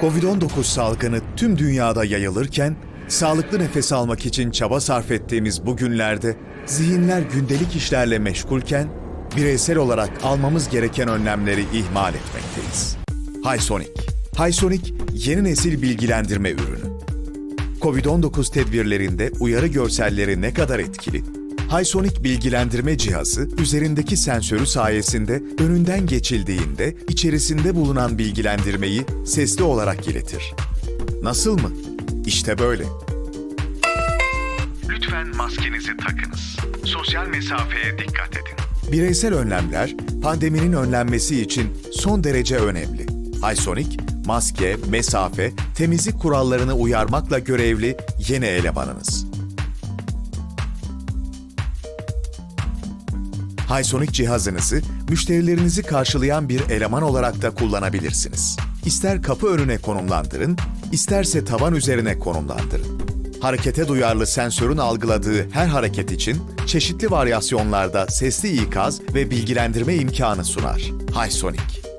Covid-19 salgını tüm dünyada yayılırken, sağlıklı nefes almak için çaba sarf ettiğimiz bu günlerde, zihinler gündelik işlerle meşgulken, bireysel olarak almamız gereken önlemleri ihmal etmekteyiz. Hysonic Hysonic, yeni nesil bilgilendirme ürünü. Covid-19 tedbirlerinde uyarı görselleri ne kadar etkili? Hysonic bilgilendirme cihazı üzerindeki sensörü sayesinde önünden geçildiğinde içerisinde bulunan bilgilendirmeyi sesli olarak iletir. Nasıl mı? İşte böyle. Lütfen maskenizi takınız. Sosyal mesafeye dikkat edin. Bireysel önlemler pandeminin önlenmesi için son derece önemli. Hysonic, maske, mesafe, temizlik kurallarını uyarmakla görevli yeni elemanınız. Hysonic cihazınızı müşterilerinizi karşılayan bir eleman olarak da kullanabilirsiniz. İster kapı önüne konumlandırın, isterse tavan üzerine konumlandırın. Harekete duyarlı sensörün algıladığı her hareket için çeşitli varyasyonlarda sesli ikaz ve bilgilendirme imkanı sunar. Hysonic.